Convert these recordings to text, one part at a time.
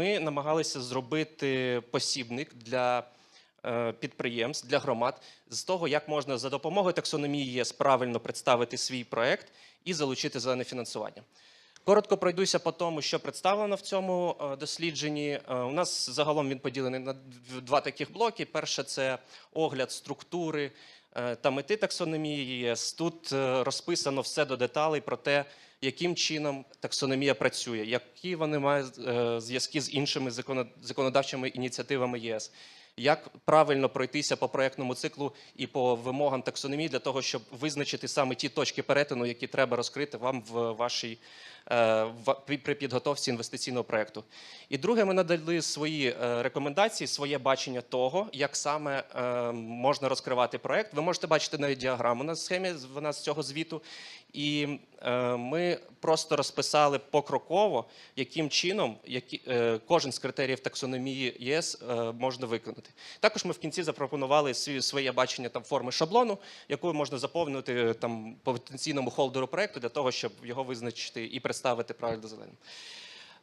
ми намагалися зробити посібник для е, підприємств, для громад з того, як можна за допомогою таксономії ЄС правильно представити свій проект і залучити зелене фінансування. Коротко пройдуся по тому, що представлено в цьому е, дослідженні. Е, У нас загалом він поділений на два таких блоки. Перше це огляд структури та мети таксономії ЄС. Тут е, розписано все до деталей про те, яким чином таксономія працює, які вони мають е, зв'язки з іншими законодавчими ініціативами ЄС. Як правильно пройтися по проектному циклу і по вимогам таксономії для того, щоб визначити саме ті точки перетину, які треба розкрити вам в вашій е, при- при підготовці інвестиційного проекту. І друге, ми надали свої е, рекомендації, своє бачення того, як саме е, можна розкривати проект. Ви можете бачити навіть діаграму на схемі, вона з цього звіту. І е, ми просто розписали покроково, яким чином е, кожен з критеріїв таксономії ЄС е, можна виконати. Також ми в кінці запропонували своє бачення там форми шаблону, яку можна заповнити е, там потенційному холдеру проекту для того, щоб його визначити і представити правильно зеленим.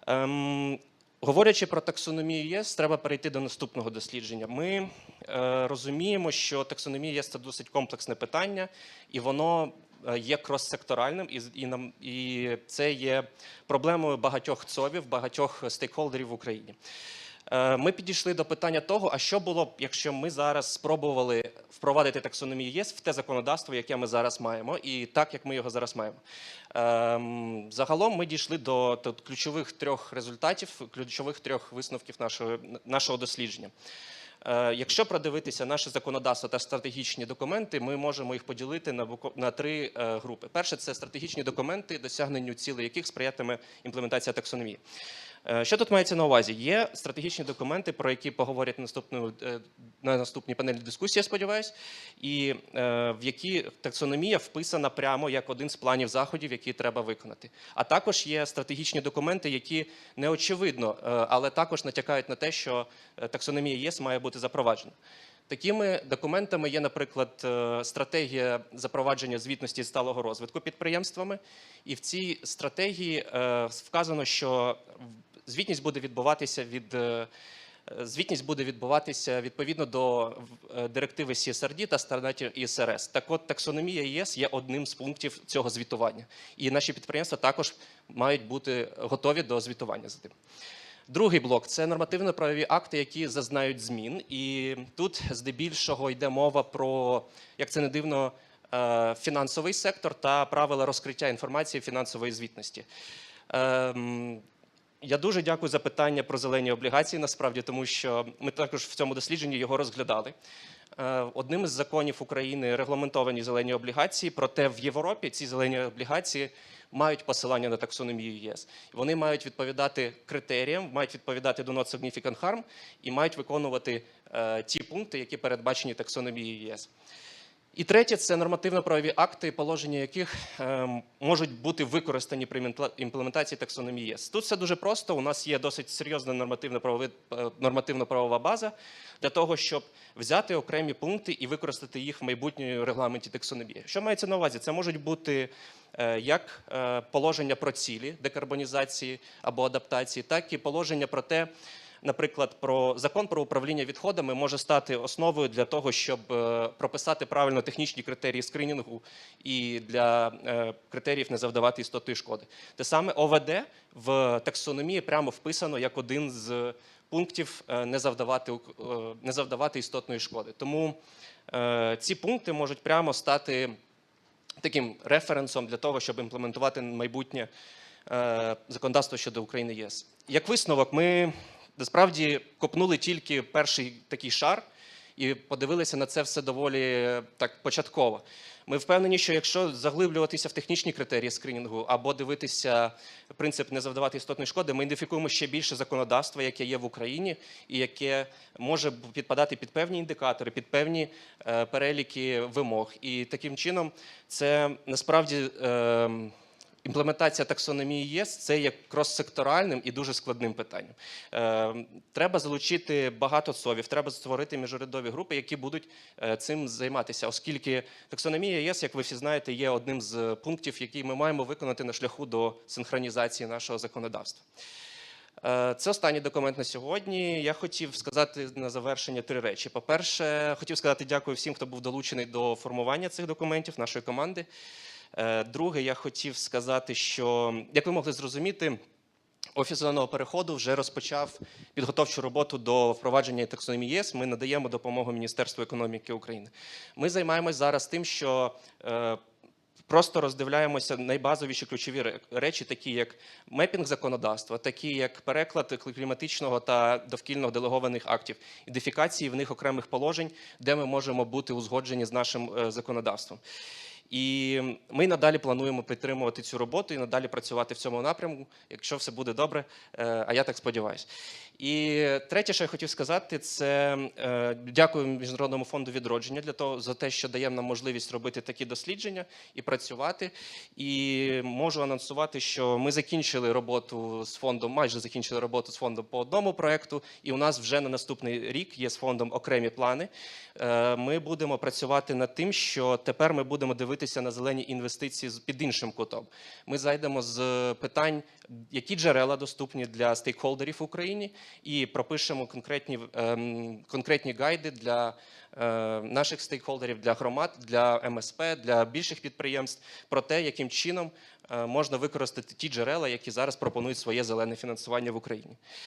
Ем, говорячи про таксономію ЄС, треба перейти до наступного дослідження. Ми е, розуміємо, що таксономія ЄС це досить комплексне питання, і воно е, є крос-секторальним, і, і, нам, і це є проблемою багатьох ЦОВів, багатьох стейкхолдерів в Україні. Е, Ми підійшли до питання того, а що було б, якщо ми зараз спробували впровадити таксономію ЄС в те законодавство, яке ми зараз маємо, і так, як ми його зараз маємо. Ем, Загалом ми дійшли до, ключових трьох результатів, ключових трьох висновків нашого, нашого дослідження. Е, Якщо продивитися наше законодавство та стратегічні документи, ми можемо їх поділити на, на три е, групи. Перше це стратегічні документи, досягненню цілей яких сприятиме імплементація таксономії. Е, Що тут мається на увазі? Є стратегічні документи, про які поговорять наступну, е, на наступній панелі дискусії, я сподіваюся, і е, в які таксономія вписана прямо як один з планів заходів, які треба виконати. А також є стратегічні документи, які не очевидно, е, але також натякають на те, що таксономія ЄС має бути запроваджена. Такими документами є, наприклад, стратегія запровадження звітності сталого розвитку підприємствами. І в цій стратегії вказано, що звітність буде відбуватися від. е, Звітність буде відбуватися відповідно до е, директиви CSRD та стандартів ІСРС. Так от таксономія ЄС є одним з пунктів цього звітування. І наші підприємства також мають бути готові до звітування за тим. Другий блок це нормативно-правові акти, які зазнають змін. І тут здебільшого йде мова про, як це не дивно, е, фінансовий сектор та правила розкриття інформації фінансової звітності. Я дуже дякую за питання про зелені облігації, насправді, тому що ми також в цьому дослідженні його розглядали. Е, Одним із законів України регламентовані зелені облігації, проте в Європі ці зелені облігації мають посилання на таксономію ЄС. Вони мають відповідати критеріям, мають відповідати до not significant harm і мають виконувати е, ті пункти, які передбачені таксономією ЄС. І третє це нормативно-правові акти, положення яких ем, можуть бути використані при імплементації таксономії ЄС. Тут все дуже просто. У нас є досить серйозна е, нормативно-правова база для того, щоб взяти окремі пункти і використати їх в майбутньому регламенті таксономії. Що мається на увазі? Це можуть бути е, як е, положення про цілі декарбонізації або адаптації, так і положення про те. Наприклад, про закон про управління відходами може стати основою для того, щоб е, прописати правильно технічні критерії скринінгу і для е, критеріїв не завдавати істотної шкоди. Те саме ОВД в таксономії прямо вписано як один з пунктів е, не завдавати, не завдавати істотної шкоди. Тому ці пункти можуть прямо стати таким референсом для того, щоб імплементувати майбутнє законодавство щодо України ЄС. Як висновок, ми насправді копнули тільки перший такий шар і подивилися на це все доволі так початково. Ми впевнені, що якщо заглиблюватися в технічні критерії скринінгу або дивитися принцип не завдавати істотної шкоди, ми ідентифікуємо ще більше законодавства, яке є в Україні, і яке може підпадати під певні індикатори, під певні е, переліки вимог. І таким чином це насправді. Е, Імплементація таксономії ЄС це є крос-секторальним і дуже складним питанням. Е, треба залучити багато ЦОВів, треба створити міжурядові групи, які будуть е, цим займатися, оскільки таксономія ЄС, як ви всі знаєте, є одним з пунктів, який ми маємо виконати на шляху до синхронізації нашого законодавства. Е, Це останній документ на сьогодні. Я хотів сказати на завершення три речі. По-перше, хотів сказати дякую всім, хто був долучений до формування цих документів, нашої команди. Е, Друге, я хотів сказати, що, як ви могли зрозуміти, Офіс зеленого переходу вже розпочав підготовчу роботу до впровадження таксономії ЄС. Ми надаємо допомогу Міністерству економіки України. Ми займаємось зараз тим, що е, просто роздивляємося найбазовіші ключові речі, такі як мепінг законодавства, такі як переклад кліматичного та довкільного делегованих актів, ідентифікації в них окремих положень, де ми можемо бути узгоджені з нашим е, законодавством. І ми надалі плануємо підтримувати цю роботу і надалі працювати в цьому напрямку, якщо все буде добре, е, а я так сподіваюся. І третє, що я хотів сказати, це е, дякую Міжнародному фонду відродження для того за те, що дає нам можливість робити такі дослідження і працювати. І можу анонсувати, що ми закінчили роботу з фондом, майже закінчили роботу з фондом по одному проекту, і у нас вже на наступний рік є з фондом окремі плани. Е, Ми будемо працювати над тим, що тепер ми будемо дивитися на зелені інвестиції під іншим кутом. Ми зайдемо з питань, які джерела доступні для стейкхолдерів в Україні, і пропишемо конкретні, ем, конкретні гайди для е, наших стейкхолдерів, для громад, для МСП, для більших підприємств про те, яким чином е, можна використати ті джерела, які зараз пропонують своє зелене фінансування в Україні.